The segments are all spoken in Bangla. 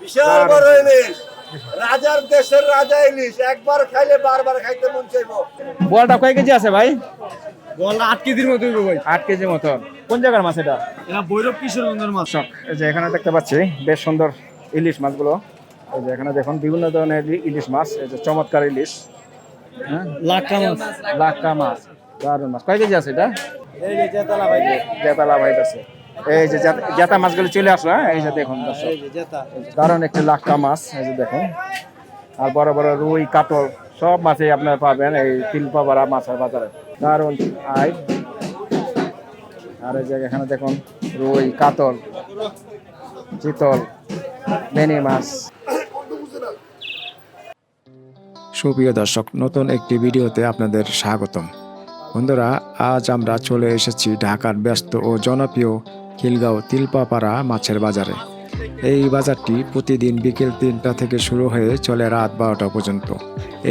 বিশাল বড় ইলিশ। রাজার দেশের রাজা ইলিশ। একবার খাইলে বারবার খাইতে মন চাইব। বলটা কয় কেজি আছে ভাই? গলা আট কেজির মতো হইবো ভাই। আট কেজি মতন কোন জায়গার মাছ এটা? এটা ভৈরব কিশোরগঞ্জের মাছ। যে এখানে দেখতে পাচ্ছি বেশ সুন্দর ইলিশ মাছগুলো। এই যে এখানে দেখুন বিভিন্ন ধরনের ইলিশ মাছ এই যে চমৎকার ইলিশ। হ্যাঁ? লাখা মাছ। লাক্কা মাছ দারুণ মাছ। কয় কেজি আছে এটা? এই যে জেতালা ভাই। জেতালা ভাইট আছে। এই যে জেতা- মাছগুলো চলে আসলো হ্যাঁ? এই যে দেখুন দর্শক। এই যে জেতা। দারুণ একটি লাক্কা মাছ এই যে দেখুন। আর বড় বড় রুই কাতল সব মাছই আপনারা পাবেন এই তিলপাপাড়া মাছের বাজারে। দারুণ আই আর এই যে এখানে দেখুন রুই কাতল চিতল বেনি মাছ। সুপ্রিয় দর্শক নতুন একটি ভিডিওতে আপনাদের স্বাগতম। বন্ধুরা আজ আমরা চলে এসেছি ঢাকার ব্যস্ত ও জনপ্রিয় খিলগাঁও তিলপাপাড়া মাছের বাজারে। এই বাজারটি প্রতিদিন বিকেল তিনটা থেকে শুরু হয়ে চলে রাত বারোটা পর্যন্ত।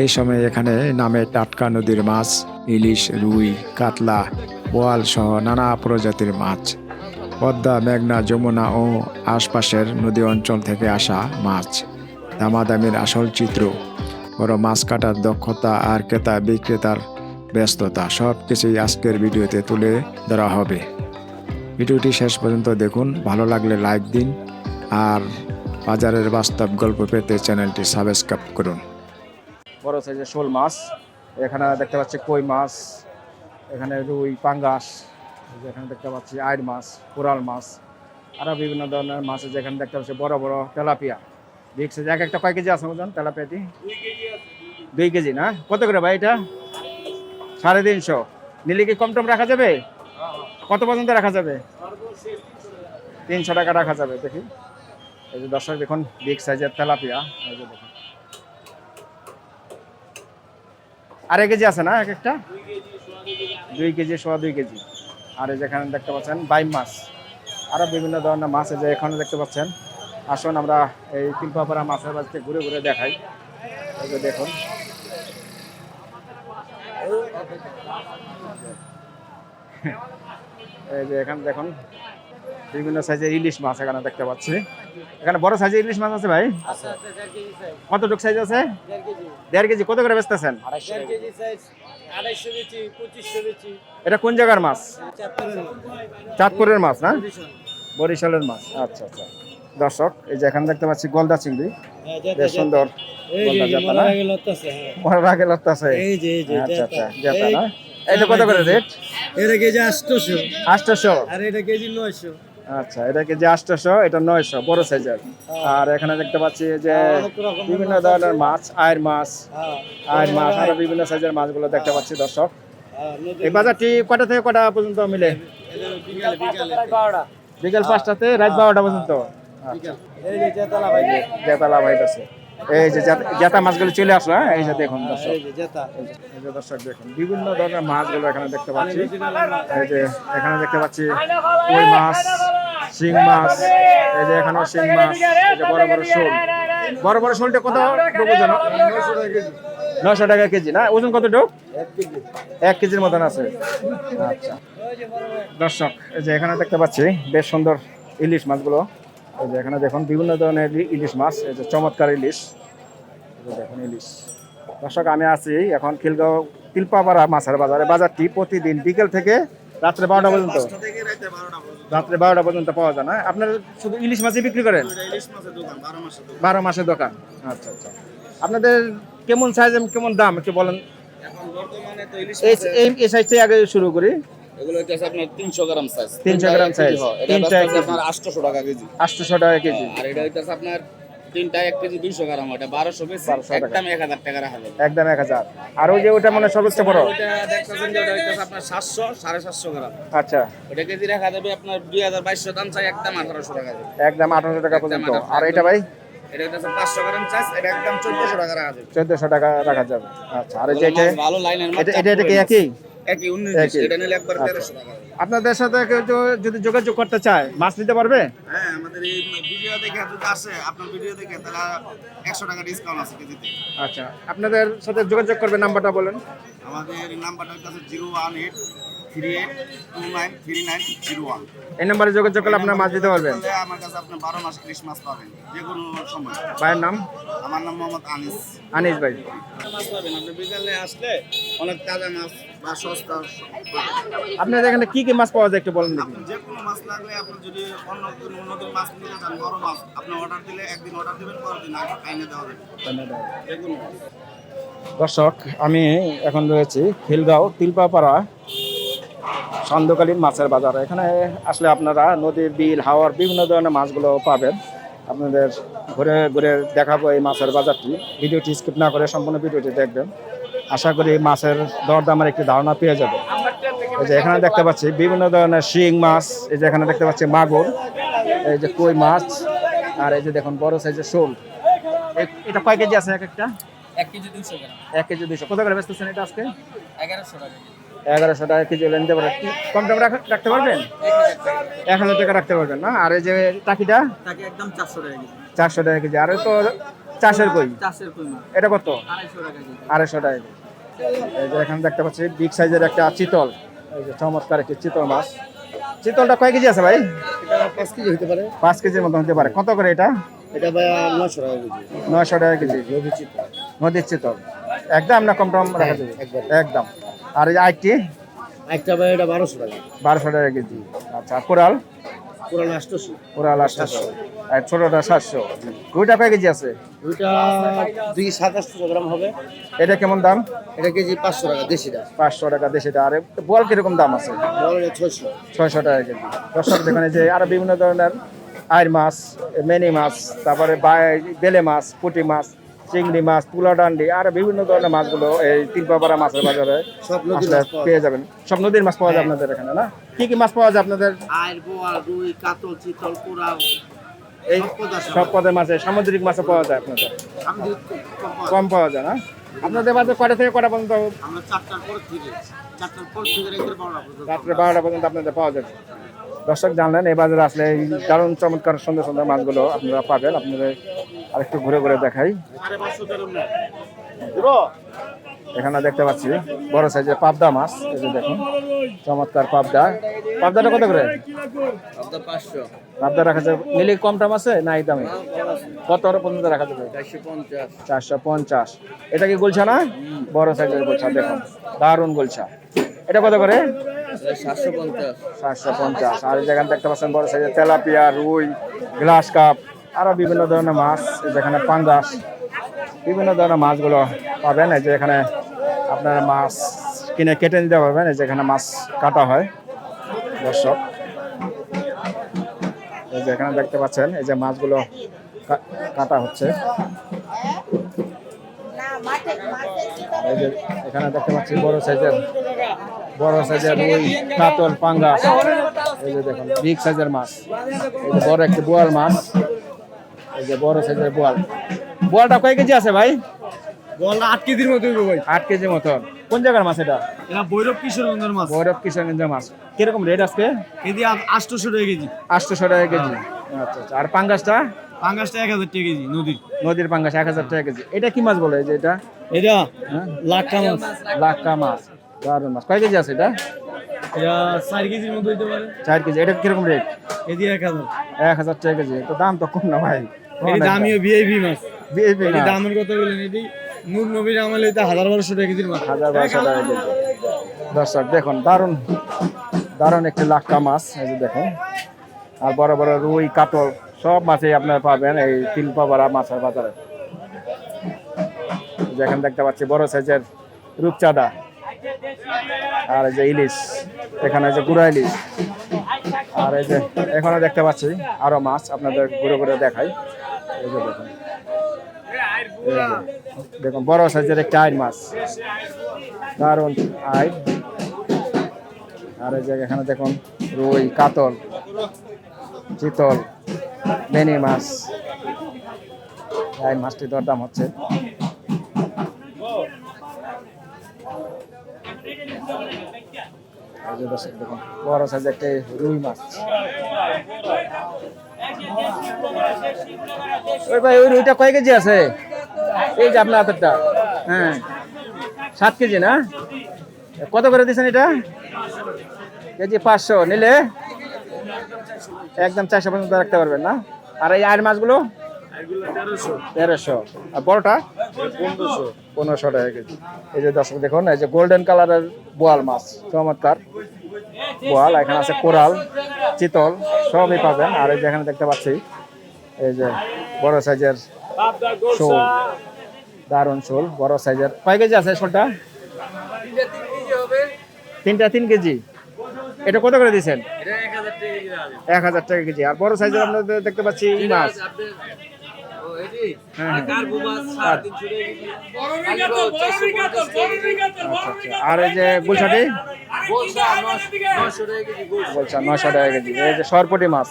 এই সময় এখানে নামে টাটকা নদীর মাছ, ইলিশ, রুই, কাতলা বোয়াল সহ নানা প্রজাতির মাছ। পদ্মা, মেঘনা, যমুনা ও আশপাশের নদী অঞ্চল থেকে আসা মাছ। দামাদামির আসল চিত্র, বড় মাছ কাটার দক্ষতা আর ক্রেতা বিক্রেতার ব্যস্ততা সব কিছুই আজকের ভিডিওতে তুলে ধরা হবে। ভিডিওটি শেষ পর্যন্ত দেখুন। ভালো লাগলে লাইক দিন আর বাজারের বাস্তব গল্প পেতে চ্যানেলটি সাবস্ক্রাইব করুন। বড় সাইজের শোল মাছ এখানে দেখতে পাচ্ছি কই মাছ এখানে রুই পাঙ্গাস এই যে এখানে দেখতে পাচ্ছি আইড় মাছ কোরাল মাছ আরও বিভিন্ন ধরনের মাছ আছে যেখানে দেখতে পাচ্ছি বড় বড় তেলাপিয়া। বিগ সাইজ এক একটা কয় কেজি আছে ওজন তেলাপিয়াটি? দুই কেজি না? কত করে ভাই এটা? সাড়ে তিনশো। নিলে কি কম টম রাখা যাবে? কত পর্যন্ত রাখা যাবে? তিনশো টাকা রাখা যাবে, দেখি। এই যে দর্শক, দেখুন বিগ সাইজের তেলাপিয়া। এই যে দেখুন। আর এক কেজি আছে না এক একটা? দুই কেজি, সোয়া দুই কেজি। আর এই যেখানে দেখতে পাচ্ছেন, বাইম মাছ। আরও বিভিন্ন ধরনের মাছ আছে এখানে দেখতে পাচ্ছেন। আসুন, আমরা এই তিলপাপাড়া মাছের বাড়িতে ঘুরে ঘুরে দেখাই। এই যে দেখুন। এই যে এখানে দেখুন বিভিন্ন সাইজের ইলিশ মাছ এখানে দেখতে পাচ্ছি। এখানে বড় সাইজের ইলিশ মাছ আছে ভাই? কতটুক সাইজ আছে? দেড় কেজি। কত করে বেচতেছেন? এটা কোন জায়গার মাছ? চাঁদপুরের। মাছ না? বরিশালের মাছ। আচ্ছা আচ্ছা। দর্শক এই যে এখানে দেখতে পাচ্ছি গলদা চিংড়ি। বেশ সুন্দর মরার আগে লাগতেছে এই যে এই যে আচ্ছা আচ্ছা জাতা। না? এটা কত করে রেট এটা কেজি আটশোশো আটশোশো আর এটা কেজি নয়শো। আচ্ছা এটা কেজি আটশোশো এটা নয়শো বড় সাইজের। আর এখানে দেখতে পাচ্ছি যে বিভিন্ন ধরনের মাছ আয়ের মাছ হ্যাঁ আয়ের মাছ আরও বিভিন্ন সাইজের মাছগুলো দেখতে পাচ্ছি দর্শক। হ্যাঁ, এই বাজারটি কটা থেকে কটা পর্যন্ত মিলে? বিকালে পাঁচটাতে রাত বারোটা। পর্যন্ত? আচ্ছা। জেতালা ভাই। জেতালা ভাইট আছে এই যে জেতা- মাছগুলো চলে আসলো হ্যাঁ? এই যে দেখুন দর্শক। এই যে দর্শক দেখুন বিভিন্ন ধরনের মাছগুলো এখানে দেখতে পাচ্ছি। এই যে এখানে দেখতে পাচ্ছি কই মাছ শিং মাছ এই যে এখানেও শিং মাছ এই যে বড় বড় শোল। বড় বড় শোলটা কত ওজন? নশো টাকা কেজি না? ওজন কত ডুব এক কেজির মতন আছে। আচ্ছা। দর্শক এই যে এখানে দেখতে পাচ্ছি বেশ সুন্দর ইলিশ মাছগুলো। এখানে দেখুন বিভিন্ন ধরনের ইলিশ মাছ এই যে চমৎকার ইলিশ। দেখুন ইলিশ। দর্শক আমি আছি এখন খিলগাঁও তিলপাপাড়া মাছের বাজারে। বাজারটি প্রতিদিন বিকেল থেকে রাত্রে বারোটা পর্যন্ত। রাত্রে বারোটা পর্যন্ত পাওয়া যায় না? আপনারা শুধু ইলিশ মাছই বিক্রি করেন? বারো মাসের দোকান। আচ্ছা আচ্ছা। আপনাদের কেমন সাইজ কেমন দাম একটু বলেন। এই- এই এই সাইজটাই আগে শুরু করি। এগুলো হচ্ছে আপনার তিনশো গ্রাম সাইজ 300 গ্রাম size, এটা তিনটা কেজি। আপনার আটশোশো টাকা কেজি। আটশোশো টাকা কেজি। আর এটা হচ্ছে আপনার তিনটা এক কেজি দুইশো গ্রাম ওটা 1200 টাকা। একদম এক হাজার টাকা রাখা যাবে। একদম আর ওই যে ওটা মানে সর্বোচ্চ বড়? ওটা দেখতেছেন যে ওটা হচ্ছে আপনার সাতশো সাড়ে সাতশো গ্রাম। আচ্ছা। ওটা কেজি রাখা যাবে আপনার দুই হাজার বাইশশো দাম চাই একদম আঠারোশো টাকা একদম আঠারোশো টাকা পর্যন্ত। আর এটা ভাই? এটা হচ্ছে গ্রাম চাইজ এটা একদম চোদ্দশো টাকা রাখা যাবে। টাকা রাখা যাবে। আচ্ছা আর এটা? ভালো লাইনের এটা এটা এটা কি একই? একই উনিশ একই। বিশ, এটা নিলে একবার আচ্ছা। টাকা আপনাদের সাথে যদি যোগাযোগ করতে চায় মাছ নিতে পারবে? হ্যাঁ আমাদের এই ভিডিও দেখে যদি আসে আপনার ভিডিও দেখে তাহলে টাকা ডিসকাউন্ট আছে কেজিতে। আচ্ছা আপনাদের সাথে যোগাযোগ করবে নাম্বারটা বলেন। আমাদের নাম্বারটা হচ্ছে three eight two nine three nine zero one এই নাম্বারে যোগাযোগ করলে আপনার মাছ দিতে পারবেন। আমার কাছে আপনি বারো মাস ক্রিসমাস পাবেন যে কোনো সময়। ভাইয়ের নাম? আমার নাম মোহাম্মদ আনিস। আনিস ভাই। মাছ পাবেন আপনি বিকালে আসলে অনেক তাজা মাছ বা সস্তা আপনাদের এখানে কি কি মাছ পাওয়া যায় একটু বলেন যে কোনো মাছ লাগলে আপনি যদি অন্য কোনো নদীর মাছ নিতে চান বড় মাছ আপনি অর্ডার দিলে একদিন অর্ডার দিবেন পরের দিন আইনে দেওয়া মাছ। দর্শক আমি এখন রয়েছি খিলগাঁও তিলপাপাড়া সান্ধ্যকালীন মাছের বাজার। এখানে আসলে আপনারা নদীর বিল হাওয়ার বিভিন্ন ধরনের মাছগুলো পাবেন। আপনাদের ঘুরে ঘুরে দেখাবো এই মাছের বাজারটি। ভিডিওটি স্কিপ না করে সম্পূর্ণ ভিডিওটি দেখবেন। আশা করি মাছের দরদামের একটি ধারণা পেয়ে যাবে। এই যে এখানে দেখতে পাচ্ছি বিভিন্ন ধরনের শিং মাছ এই যে এখানে দেখতে পাচ্ছি মাগুর এই যে কই মাছ আর এই যে দেখুন বড় সাইজের শোল। এটা কয় কেজি আছে এক একটা? এক কেজি দুশো এক কেজি দুইশো। কত করে বেচতেছেন এটা আজকে? এগারোশো টাকা কেজি। এগারোশো টাকা কেজি নিতে পারেন কম দাম রাখতে পারবেন? এক হাজার টাকা রাখতে পারবেন না? আর এই যে টাকিটা? একদম চারশো টাকা কেজি। চারশো টাকা কেজি। আর তো চাষের কই? চাষের কই এটা কত? আড়াইশো টাকা আড়াইশো টাকা কেজি। এই যে এখানে দেখতে পাচ্ছি বিগ সাইজের একটা চিতল। এই যে চমৎকার একটি চিতল মাছ। চিতলটা কয় কেজি আছে ভাই? পাঁচ কেজি হতে পারে। পাঁচ কেজির মতো হতে পারে। কত করে এটা? এটা ভাই নশো টাকা কেজি। নয়শো টাকা কেজি। নদীর চিতল। একদম না কম টম রাখা যাবে? একদম। আর এই আইটি একটা ভাই এটা বারোশো টাকা। বারোশো টাকা কেজি। আচ্ছা কোরাল? আর ছোটটা সাতশো। দুইটা কয় কেজি আছে? দুইটা দুই সাতাশশো গ্রাম হবে। এটা কেমন দাম? এটা কেজি পাঁচশো টাকা দেশিটা। পাঁচশো টাকা দেশিটা। আর বল কীরকম দাম আছে? বড় ছয়শো। ছয়শো টাকা কেজি। দর্শক দেখুন যে আরও বিভিন্ন ধরনের আইর মাছ মেনি মাছ তারপরে বেলে মাছ পুঁটি মাছ চিংড়ি মাছ পুলা ডান্ডি আর বিভিন্ন ধরনের মাছগুলো এই তিনপাপাড়া মাছের বাজারে পেয়ে যাবেন। সব নদীর মাছ পাওয়া যায় আপনাদের এখানে না? কি কি মাছ পাওয়া যায় আপনাদের? বোয়াল রুই কাতল চিতল কোরাল এই সব পদ আছে। সব পদের মাছে সামুদ্রিক মাছও পাওয়া যায় আপনাদের? কম পাওয়া যায়। না? আপনাদের বাজার কটা থেকে কটা পর্যন্ত আমরা চারটার পর থেকে চারটার পর থেকে রেখে বারোটা পর্যন্ত রাত্রে বারোটা পর্যন্ত আপনাদের পাওয়া যাবে। দর্শক জানলেন এই বাজারে আসলে এই দারুণ চমৎকার সুন্দর সুন্দর মাছগুলো আপনারা পাবেন। আপনাদের আরেকটু ঘুরে ঘুরে দেখাই সাড়ে পাঁচশো তেরো মিনিট এখানে দেখতে পাচ্ছি বড় সাইজের পাবদা মাছ, এই যে দেখুন, চমৎকার পাবদা। পাবদাটা কত করে? পাবদা রাখা যাবে নিলে কম দাম আছে না এই দামে? কত পর্যন্ত রাখা যাবে? চারশো পঞ্চাশ। এটা কি গুলছা না? বড় সাইজের গুলছা, দেখুন, দারুণ গুলছা। এটা কত করে? সাতশো পঞ্চাশ। আর যেখানে দেখতে পাচ্ছেন বড় সাইজের তেলাপিয়া, রুই, গ্লাস কাপ, আরও বিভিন্ন ধরনের মাছ যেখানে পাঙ্গাস, বিভিন্ন ধরনের মাছগুলো পাবেন। এই যে এখানে আপনারা মাছ কিনে কেটে নিতে পারবেন, এই যেখানে মাছ কাটা হয়, দর্শক। এই যে এখানে দেখতে পাচ্ছেন, এই যে মাছগুলো কাটা হচ্ছে। এই যে এখানে দেখতে পাচ্ছি বড় সাইজের বড় সাইজের রুই, কাতল, পাঙ্গাস। এই যে দেখুন, বিগ সাইজের মাছ। এই যে বড় একটি বোয়াল মাছ। এই যে বড় সাইজের বোয়াল। বোয়ালটা কয় কেজি আছে ভাই? বল আট কেজির মতো হইবো ভাই। আট কেজি মতো। কোন জায়গার মাছ এটা? এটা ভৈরব কিশোরগঞ্জের মাছ। কিশোরগঞ্জের মাছ। কীরকম রেট আজকে? কেজি টাকা কেজি। আটশোশো টাকা কেজি। আচ্ছা আচ্ছা। আর পাঙ্গাসটা? পাঙ্গাসটা এক হাজার টাকা কেজি নদীর। নদীর পাঙ্গাস এক হাজার টাকা কেজি। এটা কি মাছ বলে এই যে এটা? এটা হ্যাঁ। মাছ। লাক্কা মাছ। দারুণ মাছ। কয় কেজি আছে এটা? কেজির মতো হইতে পারে। চার কেজি। এটা কীরকম রেট এদি এক হাজার। এক হাজার টাকা কেজি। তো দাম তো কম না ভাই। দামিও ভিআইপি মাছ। এটি দামের কথা বলেন এটি। নূর নবীর আমলে এটা হাজার বারোশো টাকা কেজির মাছ। হাজার বারোশো টাকা কেজি। দর্শক, দেখুন, দারুণ দারুণ একটি লাক্কা মাছ, এই যে দেখুন। আর বড় বড় রুই, কাতল, সব মাছই আপনারা পাবেন এই তিলপাবাড়া মাছের বাজারে। যেখানে দেখতে পাচ্ছি বড় সাইজের রূপচাঁদা আর এই যে ইলিশ, এখানে যে গুড়া ইলিশ। আর এই যে এখানে দেখতে পাচ্ছি আরও মাছ, আপনাদের ঘুরে ঘুরে দেখাই। এই যে দেখুন। দেখুন, বড় সাইজের একটা আইন মাছ। দারুণ আইন। আর এই যে এখানে দেখুন, রুই, কাতল, চিতল, বেনি মাছ। এই মাছটি দরদাম হচ্ছে। দেখুন, বড় সাইজ একটা রুই মাছ। ওই ভাই, ওই রুইটা কয় কেজি আছে? এই যে আপনার হাতেরটা হ্যাঁ। সাত কেজি না? কত করে দিয়েছেন এটা? কেজি পাঁচশো, নিলে একদম চারশো পর্যন্ত রাখতে পারবেন না? আর এই আর মাছগুলো? তেরোশো। আর বড়টা? পনেরোশো টাকা কেজি। এই যে দর্শক দেখুন, এই যে গোল্ডেন কালারের বোয়াল মাছ, চমৎকার বোয়াল। এখানে আছে কোরাল, চিতল, সবই পাবেন। আর এই যে এখানে দেখতে পাচ্ছি, এই যে বড় সাইজের দারুণ শোল বড় সাইজের। কয় কেজি আছে শোলটা? তিনটা তিন কেজি। এটা কত করে দিচ্ছেন এক হাজার টাকা কেজি। আর বড় সাইজের আমরা দেখতে পাচ্ছি মাছ হ্যাঁ, হ্যাঁ। আর এই যে গুলশাটি? বলছে নয়শো টাকা কেজি। এই যে সরপটি মাছ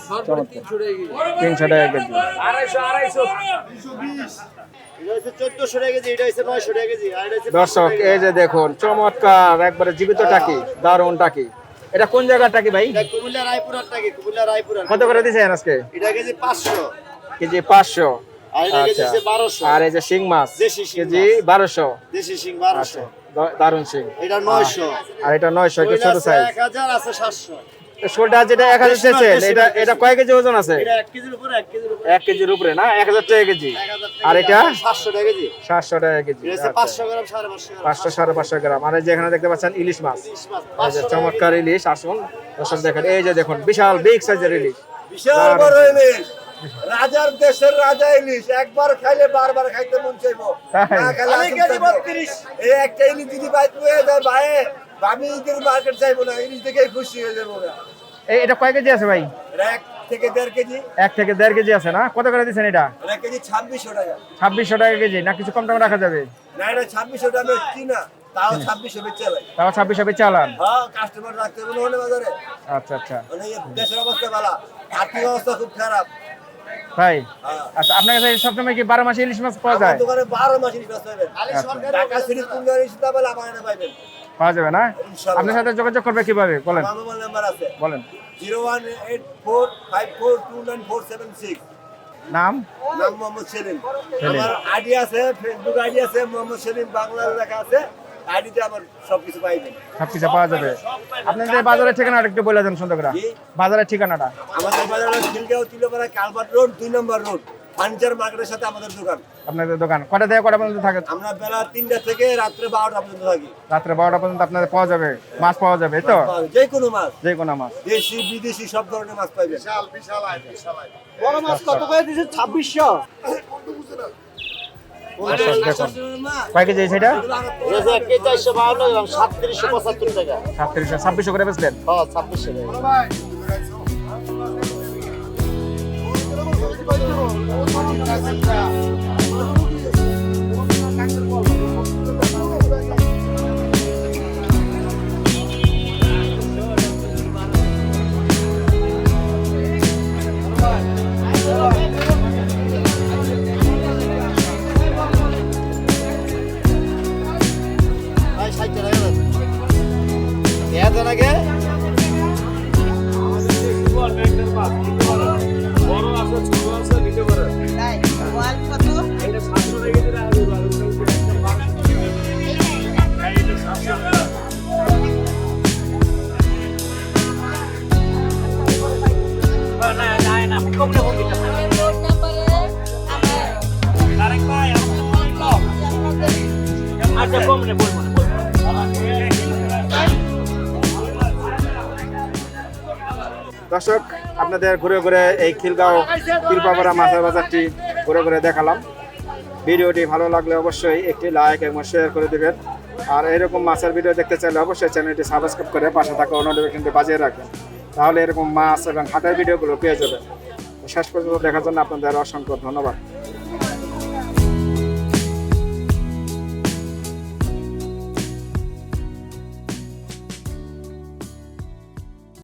তিনশো টাকা কেজি। দর্শক এই যে দেখুন চমৎকার একবারে জীবিত টাকি দারুণ টাকি। এটা কোন জায়গার টাকি ভাই? কুমিল্লা রায়পুরের টাকা কুমিল্লা রায়পুরের। কত করে দিয়েছেন আজকে? এটা কেজি পাঁচশো। কেজি পাঁচশো। আর আচ্ছা। আর এই যে শিং মাছ কেজি বারোশো। দেশি সিং বারোশো। দ- দারুণ শিং। এটা নয়শো। আর এটা নয়শো ছোট সাইজ এক হাজার আছে সাতশো। শোলটা যেটা এক হাজার এটা এটা কয় কেজি ওজন আছে? এক কেজির উপরে না? এক হাজার টাকা কেজি। আর এটা? সাতশো টাকা কেজি। সাতশো টাকা কেজি এটা হচ্ছে আচ্ছা। পাঁচশো সাড়ে পাঁচশো গ্রাম। আর এই যে এখানে দেখতে পাচ্ছেন ইলিশ মাছ। চমৎকার ইলিশ আসুন দর্শক দেখেন। এই যে দেখুন বিশাল বিগ সাইজের ইলিশ। বিশাল বড় ইলিশ। রাজার দেশের রাজা ইলিশ। একবার খাইলে বারবার খাইতে মন চাইব? না এই একটা ইলিশ যদি বাইক হয়ে যায় ভাই আমি মার্কেট চাইব না ইলিশ দেখে খুশি হয়ে যাব এই এটা কয় কেজি আছে ভাই? এক থেকে দেড় কেজি। এক থেকে দেড় কেজি আছে না? কত করে দিচ্ছেন এটা? এটা কেজি ছাব্বিশশো টাকা। ছাব্বিশশো টাকা কেজি না কিছু কম দামে রাখা যাবে? না এটা ছাব্বিশশো টাকা কিনা তাও ছাব্বিশশো বেচে চালাই তাও ছাব্বিশশো বেচে চালান হ্যাঁ কাস্টমার রাখতে হবে না বাজারে। আচ্ছা আচ্ছা। মানে দেশের অবস্থা ভালো আর্থিক অবস্থা খুব খারাপ। হ্যাঁ। আচ্ছা আপনার কাছে কি বারো মাসে ইলিশ মাছ পাওয়া যায়? দোকানে বারো মাস ইলিশ মাছ পাইবেন। ঢাকা সিটি কুমিল্লা ইলিশ না পেলে আমার পাইবেন পাওয়া যাবে না? আপনার সাথে যোগাযোগ করবে কীভাবে? বলেন। মোবাইল নাম্বার আছে। বলেন। Zero one eight four five four two nine four seven six. নাম? নাম মোহাম্মদ সেলিম। আমার আইডি আছে ফেসবুক আইডি আছে মোহাম্মদ সেলিম বাংলা লেখা আছে। আইডিতে আমার সবকিছু পাইবেন সবকিছু পাওয়া যাবে। আপনাদের বাজারের ঠিকানাটা একটু বলে দেন সুন্দর জি। বাজারের ঠিকানাটা। আমাদের বাজারে খিলগাঁও তিলোপাড়া কালভার্ট রোড দুই নম্বর রোড। ফার্নিচার মার্কেটের সাথে আমাদের দোকান। আপনাদের দোকান। কটা থেকে কটা পর্যন্ত থাকে? আমরা বেলা তিনটা থেকে রাত্রে বারোটা পর্যন্ত থাকি। রাত্রে বারোটা পর্যন্ত আপনাদের পাওয়া যাবে? মাছ পাওয়া যাবে তো? যে কোনো মাছ। যে কোনো মাছ। দেশি বিদেশি সব ধরনের মাছ পাইবেন বড় মাছ কত করে দিচ্ছে ছাব্বিশশো। কয় কেজি সেটা চারশো বাউন্ন এবং সাতত্রিশশো পঁচাত্তর টাকা। সাতত্রিশশো ছাব্বিশশো করে বেচলেন? হ্যাঁ ছাব্বিশশো টাকা ভাই আপনাদের ঘুরে ঘুরে এই খিলগাঁও তিলপাপাড়া মাছের বাজারটি ঘুরে ঘুরে দেখালাম। ভিডিওটি ভালো লাগলে অবশ্যই একটি লাইক এবং শেয়ার করে দেবেন। আর এরকম মাছের ভিডিও দেখতে চাইলে অবশ্যই চ্যানেলটি সাবস্ক্রাইব করে পাশে থাকা নোটিফিকেশনটি বাজিয়ে রাখবেন। তাহলে এরকম মাছ এবং হাটের ভিডিওগুলো পেয়ে যাবে শেষ পর্যন্ত দেখার জন্য আপনাদের অসংখ্য ধন্যবাদ।